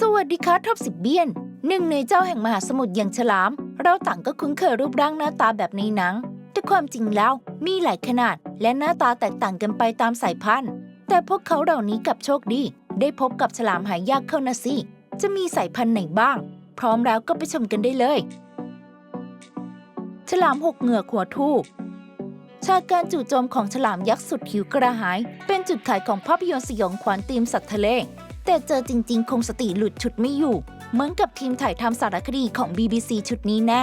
สวัสดีค่ะท็อปสิบเบียน หนึ่งในเจ้าแห่งมหาสมุทรอย่างฉลาม เราต่างก็คุ้นเคยรูปร่างหน้าตาแบบในหนัง แต่ความจริงแล้วมีหลายขนาดและหน้าตาแตกต่างกันไปตามสายพันธุ์ แต่พวกเขาเหล่านี้กับโชคดี ได้พบกับฉลามหายากเข้านะสิ จะมีสายพันธุ์ไหนบ้าง พร้อมแล้วก็ไปชมกันได้เลย ฉลามหกเหงือกหัวทูกฉากการจู่โจมของฉลามยักษ์สุดหิวกระหาย เป็นจุดขายของภาพยนตร์สยองขวัญธีมสัตว์ทะเล แต่เจอจริงๆ คงสติหลุดชุดไม่อยู่ เหมือนกับทีมถ่ายทำสารคดีของ BBC ชุดนี้แน่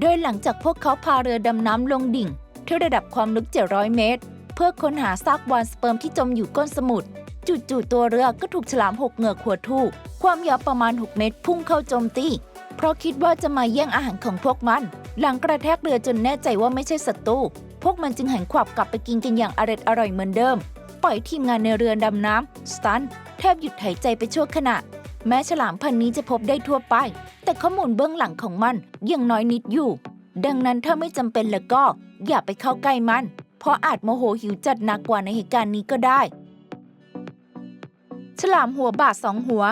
โดยหลังจากพวกเขาพาเรือดำน้ำลงดิ่งที่ระดับความลึก 700 เมตร เพื่อค้นหาซากวานสเปิร์มที่จมอยู่ก้นสมุทรจู่ๆตัวเรือก็ถูกฉลามหกเหงือกหัวทูกความยาวประมาณ 6 เมตร พุ่งเข้าโจมตีเพราะคิดว่าจะมาแย่งอาหารของพวกมัน หลังกระแทกเรือจนแน่ใจว่าไม่ใช่ศัตรูพวกมันจึงหันขวับกลับไปกินกันอย่างอร่อยอร่อยเหมือนเดิม ปล่อยทีมงานในเรือดำน้ำสตัน แทบหยุดหายใจไปชั่วขณะ แม้ฉลามพันธุ์นี้จะพบได้ทั่วไป แต่ข้อมูลเบื้องหลังของมันยังน้อยนิดอยู่ ดังนั้นถ้าไม่จำเป็นแล้วก็ อย่าไปเข้าใกล้มัน เพราะอาจโมโหหิวจัดหนักกว่าในเหตุการณ์นี้ก็ได้ ฉลามหัวบาดสองหัว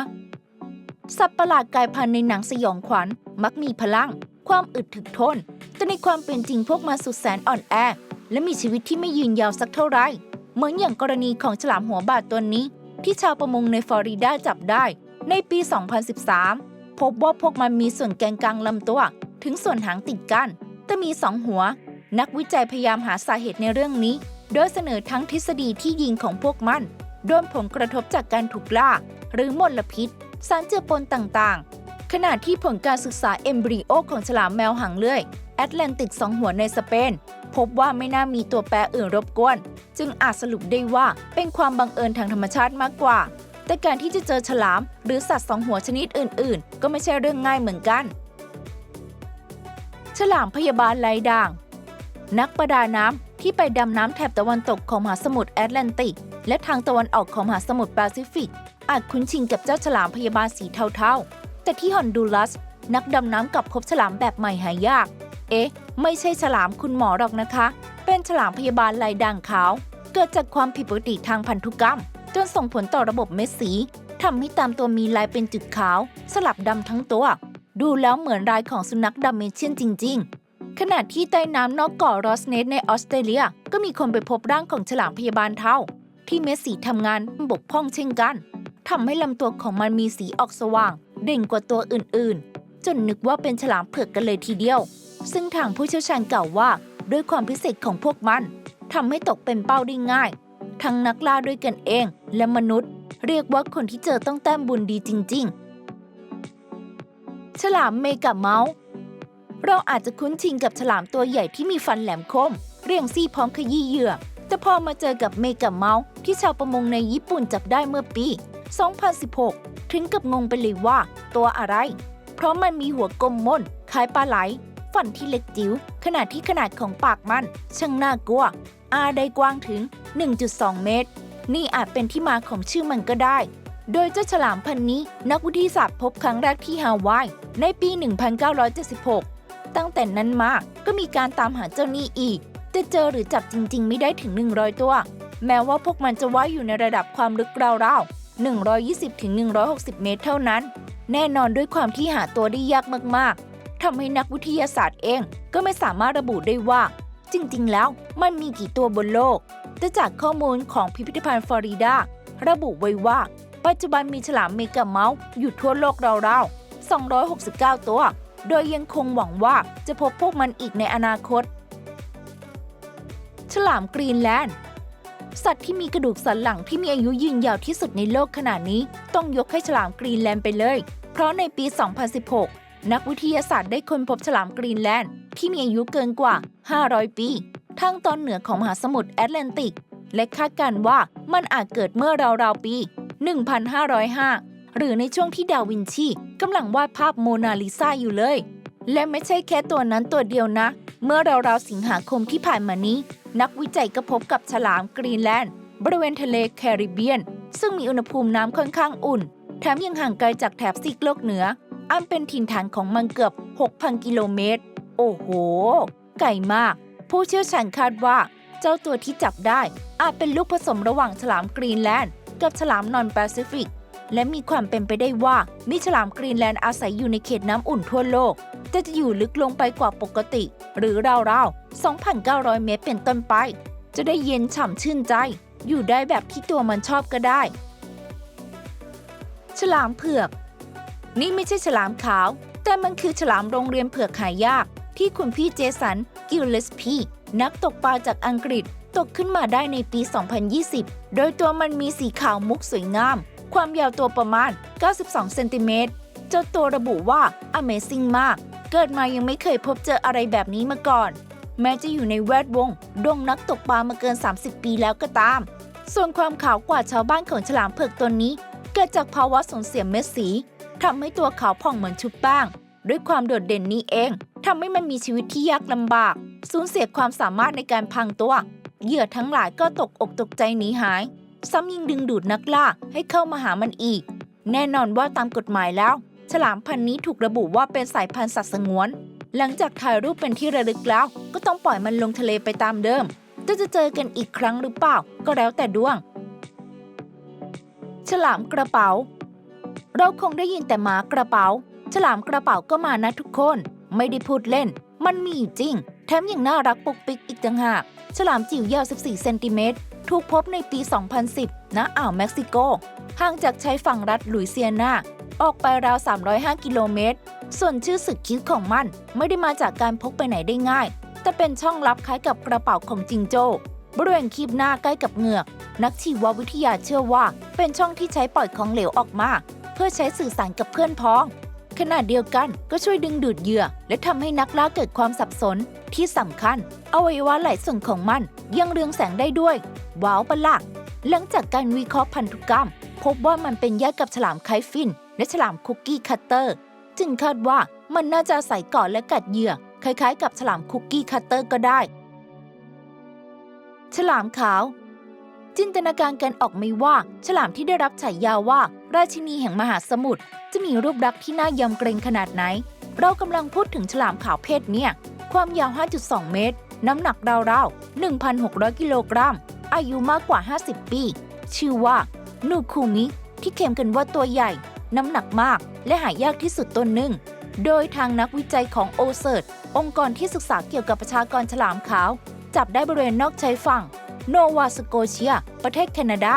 สัตว์ประหลาดกายพันธุ์ในหนังสยองขวัญมักมีพลัง ความอึดถึกทน แต่ในความเป็นจริงพวกมันสุดแสนอ่อนแอและมีชีวิตที่ไม่ยืนยาวสักเท่าไหร่เหมือนอย่างกรณีของฉลามหัวบาดตัวนี้ ที่ชาวประมงในฟลอริดาจับได้ ในปี 2013 พบว่าพวกมันมีส่วนแกนกลางลำตัว ถึงส่วนหางติดกัน แต่มีสองหัว นักวิจัยพยายามหาสาเหตุในเรื่องนี้ โดยเสนอทั้งทฤษฎีที่ยิงของพวกมันโดนผลกระทบจากการถูกล่า หรือมลพิษ สารเจือปนต่างๆ ขณะที่ผลการศึกษาเอมบริโอของฉลามแมวหางเลื่อยแอตแลนติกสองหัวในสเปน พบว่าไม่น่ามีตัวแปรอื่นรบกวน จึงอาจสรุปได้ว่าเป็นความบังเอิญทางธรรมชาติมากกว่า แต่การที่จะเจอฉลาม หรือสัตว์สองหัวชนิดอื่น ๆ ก็ไม่ใช่เรื่องง่ายเหมือนกัน ฉลามพยาบาลลายด่าง นักประดาน้ำที่ไปดำน้ำแถบตะวันตกของมหาสมุทรแอตแลนติก และทางตะวันออกของมหาสมุทรแปซิฟิก อาจคุ้นชินกับเจ้าฉลามพยาบาลสีเทาๆ แต่ที่ฮอนดูรัสนักดำน้ำกลับพบฉลามแบบใหม่หายาก เอ๊ะ ไม่ใช่ฉลามคุณหมอหรอกนะคะ เป็นฉลามพยาบาลลายด่างขาว เกิดจากความผิดปกติทางพันธุกรรม จนส่งผลต่อระบบเม็ดสีทำให้ตามตัวมีลายเป็นจุดขาว สลับดำทั้งตัว ดูแล้วเหมือนลายของสุนัขดัมเมเชียนจริง ๆ ขณะที่ใต้น้ำนอกเกาะรอสเนสในออสเตรเลีย ก็มีคนไปพบร่างของฉลามพยาบาลเท่าที่เม็ดสีทำงานบกพร่องเช่นกันทำให้ลำตัวของมันมีสีออกสว่าง เด่นกว่าตัวอื่นๆ จนนึกว่าเป็นฉลามเผือกกันเลยทีเดียว ซึ่งทางผู้เชี่ยวชาญกล่าวว่า ด้วยความพิเศษของพวกมันทำให้ตกเป็นเป้าได้ง่าย ทั้งนักล่าด้วยกันเองและมนุษย์ เรียกว่าคนที่เจอต้องแต้มบุญดีจริง ๆ ฉลามเมกะเมาส์เราอาจจะคุ้นชินกับฉลามตัวใหญ่ที่มีฟันแหลมคม เรียงซี่พร้อมขยี้เหยื่อแต่พอมาเจอกับเมกะเมาส์ที่ชาวประมงในญี่ปุ่นจับได้เมื่อปี 2016 ถึงกับงงไปเลยว่า ตัวอะไร เพราะมันมีหัวกลมมนคล้ายปลาไหล ฟันที่เล็กจิ๋วขนาดที่ขนาดของปากมันช่างน่ากลัว อาได้กว้างถึง 1.2 เมตร นี่อาจเป็นที่มาของชื่อมันก็ได้ โดยเจ้าฉลามพันนี้นักวิทยาศาสตร์พบครั้งแรกที่ฮาวาย ในปี 1976 ตั้งแต่นั้นมาก็มีการตามหาเจ้านี่อีก จะเจอหรือจับจริง ๆ ไม่ได้ถึง 100 ตัว แม้ว่าพวกมันจะว่ายอยู่ในระดับความลึกราวๆ120-160 เมตรเท่านั้น แน่นอนด้วยความที่หาตัวได้ยากมากๆ ทำให้นักวิทยาศาสตร์เองก็ไม่สามารถระบุได้ว่า จริงๆ แล้วมันมีกี่ตัวบนโลก แต่จากข้อมูลของพิพิธภัณฑ์ฟลอริดา ระบุไว้ว่า ปัจจุบันมีฉลามเมกะเมาส์อยู่ทั่วโลกราวๆ 269 ตัว โดยยังคงหวังว่าจะพบพวกมันอีกในอนาคต ฉลามกรีนแลนด์สัตว์ที่มีกระดูกสันหลังที่มีอายุยืนยาวที่สุดในโลกขนาดนี้ ต้องยกให้ฉลามกรีนแลนด์ไปเลย เพราะในปี 2016 นักวิทยาศาสตร์ได้ค้นพบฉลามกรีนแลนด์ ที่มีอายุเกินกว่า 500 ปี ทางตอนเหนือของมหาสมุทรแอตแลนติก และคาดการว่ามันอาจเกิดเมื่อราวๆปี 1505 หรือในช่วงที่ดาวินชีกำลังวาดภาพโมนาลิซาอยู่เลย และไม่ใช่แค่ตัวนั้นตัวเดียวนะ เมื่อราวๆสิงหาคมที่ผ่านมานี้ นักวิจัยก็พบกับฉลามกรีนแลนด์ บริเวณทะเลแคริบเบียน ซึ่งมีอุณหภูมิน้ำค่อนข้างอุ่น แถมยังห่างไกลจากแถบซีกโลกเหนือ อันเป็นถิ่นฐานของมันเกือบ 6,000 กิโลเมตร โอ้โห ไกลมาก ผู้เชี่ยวชาญคาดว่า เจ้าตัวที่จับได้ อาจเป็นลูกผสมระหว่างฉลามกรีนแลนด์ กับฉลามนอนแปซิฟิก และมีความเป็นไปได้ว่ามีฉลามกรีนแลนด์อาศัยอยู่ในเขตน้ำอุ่นทั่วโลก แต่จะอยู่ลึกลงไปกว่าปกติ หรือราวๆ 2,900 เมตรเป็นต้นไป จะได้เย็นฉ่ำชื่นใจ อยู่ได้แบบที่ตัวมันชอบก็ได้ ฉลามเผือก นี่ไม่ใช่ฉลามขาว แต่มันคือฉลามโรงเรียนเผือกหายาก ที่คุณพี่เจสันกิลเลสพีนักตกปลาจากอังกฤษ ตกขึ้นมาได้ในปี 2020 โดยตัวมันมีสีขาวมุกสวยงาม ความยาวตัวประมาณ 92 เซนติเมตรเจ้าตัวระบุว่า Amazing มาก เกิดมายังไม่เคยพบเจออะไรแบบนี้มาก่อน แม้จะอยู่ในแวดวงดงนักตกปลามาเกิน 30 ปีแล้วก็ตาม ส่วนความขาวกว่าชาวบ้านของฉลามเผือกตัวนี้ เกิดจากภาวะสูญเสียเม็ดสี ทำให้ตัวเขาผ่องเหมือนชุบแป้งด้วยความโดดเด่นนี้เองทำให้มันมีชีวิตที่ยากลำบาก สูญเสียความสามารถในการพังตัว เหยื่อทั้งหลายก็ตกอกตกใจหนีหาย ซ้ำยังดึงดูดนักล่าให้เข้ามาหามันอีก แน่นอนว่าตามกฎหมายแล้ว ฉลามพันธุ์นี้ถูกระบุว่าเป็นสายพันธุ์สัตว์สงวน หลังจากถ่ายรูปเป็นที่ระลึกแล้ว ก็ต้องปล่อยมันลงทะเลไปตามเดิมจะจะเจอกันอีกครั้งหรือเปล่า ก็แล้วแต่ดวง ฉลามกระเป๋า เราคงได้ยินแต่หมากระเป๋า ฉลามกระเป๋าก็มานะทุกคน ไม่ได้พูดเล่น มันมีอยู่จริง แถมยังน่ารักปุกปิกอีกต่างหาก ฉลามจิ๋วยาว 14 เซนติเมตร ถูกพบในปี 2010 ณ อ่าวเม็กซิโก ห่างจากชายฝั่งรัฐลุยเซียนา ออกไปราว 305 กิโลเมตร ส่วนชื่อสึกคิ้วของมัน ไม่ได้มาจากการพกไปไหนได้ง่าย แต่เป็นช่องลับคล้ายกับกระเป๋าของจิงโจ้ บริเวณคีบหน้าใกล้กับเหงือก นักชีววิทยาเชื่อว่า เป็นช่องที่ใช้ปล่อยของเหลวออกมา เพื่อใช้สื่อสารกับเพื่อนพ้อง ขณะเดียวกันก็ช่วยดึงดูดเหยื่อ และทำให้นักล่าเกิดความสับสน ที่สำคัญ อวัยวะหลายส่วนของมัน ยังเรืองแสงได้ด้วย ว้าวประหลาดหลังจากการวิเคราะห์พันธุกรรม พบว่ามันเป็นญาติกับฉลามไคฟิน และฉลามคุกกี้คัตเตอร์ จึงคาดว่ามันน่าจะอาศัยเกาะและกัดเหยื่อ คล้ายๆ กับฉลามคุกกี้คัตเตอร์ก็ได้ ฉลามขาว จินตนาการกันออกไม่ว่า ฉลามที่ได้รับฉายาว่า ราชินีแห่งมหาสมุทรจะมีรูปลักษณ์ที่น่ายำเกรงขนาดไหน เรากำลังพูดถึงฉลามขาวเพศเมียความยาว 5.2 เมตร น้ำหนักราวๆ 1,600 กิโลกรัม อายุมากกว่า 50 ปี ชื่อว่านูคูมิที่เคลมกันว่าตัวใหญ่ น้ำหนักมาก และหายากที่สุดต้นหนึ่ง โดยทางนักวิจัยของโอเซิร์ตองค์กรที่ศึกษาเกี่ยวกับประชากรฉลามขาว จับได้บริเวณนอกชายฝั่ง โนวาสโกเชีย ประเทศแคนาดา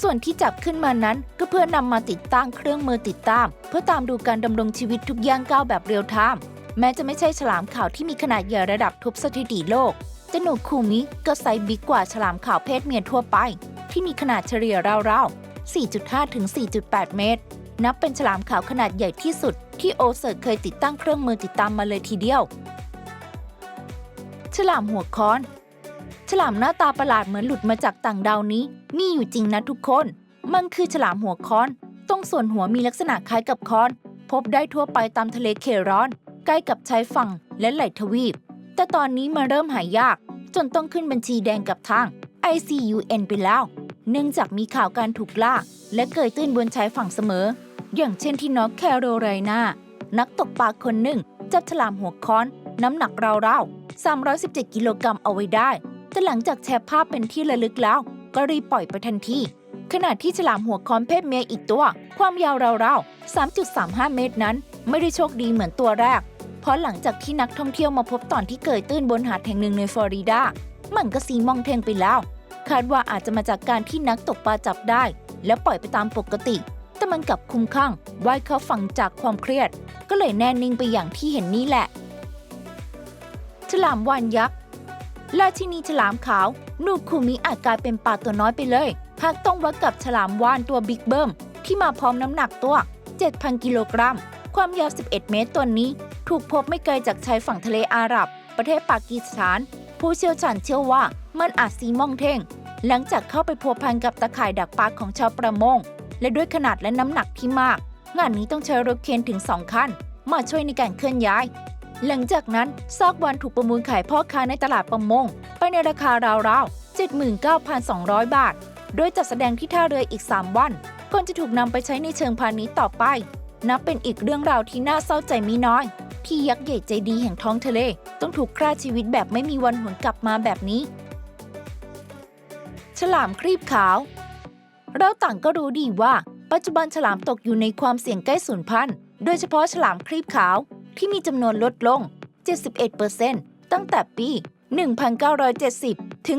ส่วนที่จับขึ้นมานั้นก็เพื่อนำมาติดตั้งเครื่องมือติดตาม เพื่อตามดูการดำรงชีวิตทุกย่างก้าวแบบเรียลไทม์แม้จะไม่ใช่ฉลามขาวที่มีขนาดใหญ่ระดับทุบสถิติโลกแต่หนูคูมิก็ไซส์บิ๊กกว่าฉลามขาวเพศเมียทั่วไป ที่มีขนาดเฉลี่ยราวๆ 4.5 ถึง 4.8 เมตร นับเป็นฉลามขาวขนาดใหญ่ที่สุด ที่โอเซิร์เคยติดตั้งเครื่องมือติดตามมาเลยทีเดียว ฉลามหัวค้อน ฉลามหน้าตาประหลาดเหมือนหลุดมาจากต่างดาวนี้ มีอยู่จริงนะทุกคน มันคือฉลามหัวค้อน ตรงส่วนหัวมีลักษณะคล้ายกับค้อน พบได้ทั่วไปตามทะเลเคร้อน ใกล้กับชายฝั่งและไหลทวีป แต่ตอนนี้มันเริ่มหายาก จนต้องขึ้นบัญชีแดงกับทาง ICUN ไปแล้ว เนื่องจากมีข่าวการถูกล่า และเกยตื้นบนชายฝั่งเสมอ อย่างเช่นที่นอร์ทแคโรไลนานักตกปลาคนหนึ่งจับฉลามหัวค้อน น้ำหนักราวๆ317 กิโลกรัมเอาไว้ได้ แต่หลังจากแชร์ภาพเป็นที่ระลึกแล้ว ก็รีบปล่อยไปทันที ขณะที่ฉลามหัวค้อนเพศเมียอีกตัว ความยาวราวๆ 3.35 เมตรนั้น ไม่ได้โชคดีเหมือนตัวแรก เพราะหลังจากที่นักท่องเที่ยวมาพบตอนที่เกยตื้นบนหาดแห่งหนึ่งในฟลอริดา มันก็สีมองเทงไปแล้ว คาดว่าอาจจะมาจากการที่นักตกปลาจับได้ แล้วปล่อยไปตามปกติ แต่มันกลับคุ้มข้างว่ายเข้าฝั่งจากความเครียด ก็เลยแน่นิ่งไปอย่างที่เห็นนี่แหละ ฉลามวานยักษ์ ราชินีฉลามขาว นูคูมิอาจกลายเป็นปลาตัวน้อยไปเลย หากต้องวัดกับฉลามวานตัวบิ๊กเบิ้มที่มาพร้อมน้ำหนักตัว 7,000 กิโลกรัม ความยาว 11 เมตรตัวนี้ ถูกพบไม่ไกลจากชายฝั่งทะเลอาหรับ ประเทศปากีสถาน ผู้เชี่ยวชาญเชื่อว่ามันอาจสีม่องเท่ง หลังจากเข้าไปพัวพันกับตะข่ายดักปลาของชาวประมง และด้วยขนาดและน้ำหนักที่มาก งานนี้ต้องใช้รถเคนถึง 2 คัน มาช่วยในการเคลื่อนย้าย หลังจากนั้นซากวานถูกประมูลขายพ่อค้าในตลาดประมง ไปในราคาราวๆ 79,200 บาท โดยจัดแสดงที่ท่าเรืออีก 3 วัน ก่อนจะถูกนำไปใช้ในเชิงพาณิชย์ต่อไป นับเป็นอีกเรื่องราวที่น่าเศร้าใจม่น้อย ที่ยักษ์ใหญ่ใจดีแห่งท้องทะเล ต้องถูกฆ่าชีวิตแบบไม่มีวันหวนกลับมาแบบนี้ ฉลามครีบขาว เราต่างก็รู้ดีว่า ปัจจุบันฉลามตกอยู่ในความเสี่ยงใกล้สูญพันธุ์ โดยเฉพาะฉลามครีบขาว ที่มีจำนวนลดลง 71%ตั้งแต่ปี 1970 ถึง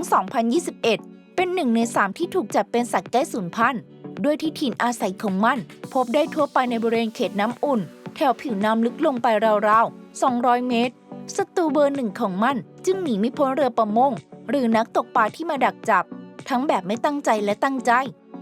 2021 เป็นหนึ่งในสามที่ถูกจัดเป็นสัตว์ใกล้สูญพันธุ์โดยที่ถิ่นอาศัยของมัน พบได้ทั่วไปในบริเวณเขตน้ำอุ่น แถวผิวน้ำลึกลงไปราวๆ 200 เมตร ศัตรูเบอร์หนึ่งของมัน จึงหนีไม่พ้นเรือประมง หรือนักตกปลาที่มาดักจับ ทั้งแบบไม่ตั้งใจและตั้งใจ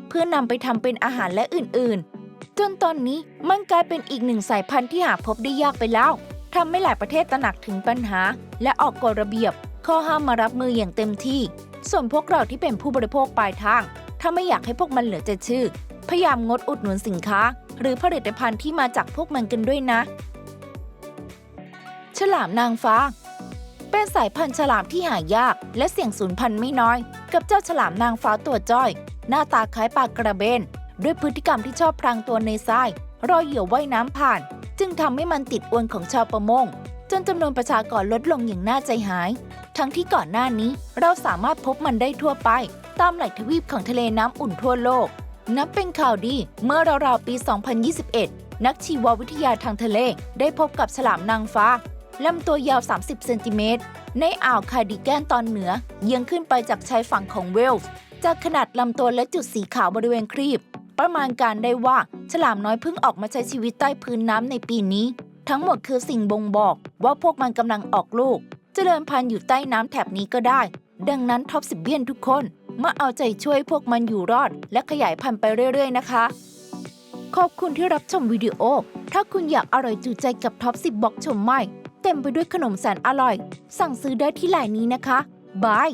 เพื่อนำไปทำเป็นอาหารและอื่นๆ จนตอนนี้มันกลายเป็นอีกหนึ่งสายพันธุ์ที่หาพบได้ยากไปแล้วทำให้หลายประเทศตระหนักถึงปัญหา และออกกฎระเบียบ ข้อห้ามมารับมืออย่างเต็มที่ ส่วนพวกเราที่เป็นผู้บริโภคปลายทาง ถ้าไม่อยากให้พวกมันเหลือแต่ชื่อ พยายามงดอุดหนุนสินค้า หรือผลิตภัณฑ์ที่มาจากพวกมันกันด้วยนะ ฉลามนางฟ้า เป็นสายพันธุ์ฉลามที่หายาก และเสี่ยงสูญพันธุ์ไม่น้อย กับเจ้าฉลามนางฟ้าตัวจ้อย หน้าตาคล้ายปลากระเบน ด้วยพฤติกรรมที่ชอบพรางตัวในทราย รอยเหยื่อว่ายน้ำผ่าน จึงทำให้มันติดอวนของชาวประมง จนจำนวนประชากรลดลงอย่างน่าใจหาย ทั้งที่ก่อนหน้านี้เราสามารถพบมันได้ทั่วไป ตามไหล่ทวีปของทะเลน้ำอุ่นทั่วโลก นับเป็นข่าวดีเมื่อราวๆปี 2021 นักชีววิทยาทางทะเลได้พบกับฉลามนางฟ้าลำตัวยาว 30 เซนติเมตร ในอ่าวคาดิแกนตอนเหนือเยื้องขึ้นไปจากชายฝั่งของเวลส์จากขนาดลำตัวและจุดสีขาวบริเวณครีบ ประมาณการได้ว่าฉลามน้อยเพิ่งออกมาใช้ชีวิตใต้พื้นน้ำในปีนี้ ทั้งหมดคือสิ่งบ่งบอกว่าพวกมันกำลังออกลูก เจริญพันธุ์อยู่ใต้น้ำแถบนี้ก็ได้ ดังนั้นท็อปสิบเบียนทุกคนมาเอาใจช่วยพวกมันอยู่รอด และขยายพันธุ์ไปเรื่อย ๆ นะคะ ขอบคุณที่รับชมวิดีโอ ถ้าคุณอยากอร่อยจูใจกับท็อป10บล็อกชมใหม่ เต็มไปด้วยขนมแสนอร่อย สั่งซื้อได้ที่ไลน์นี้นะคะบาย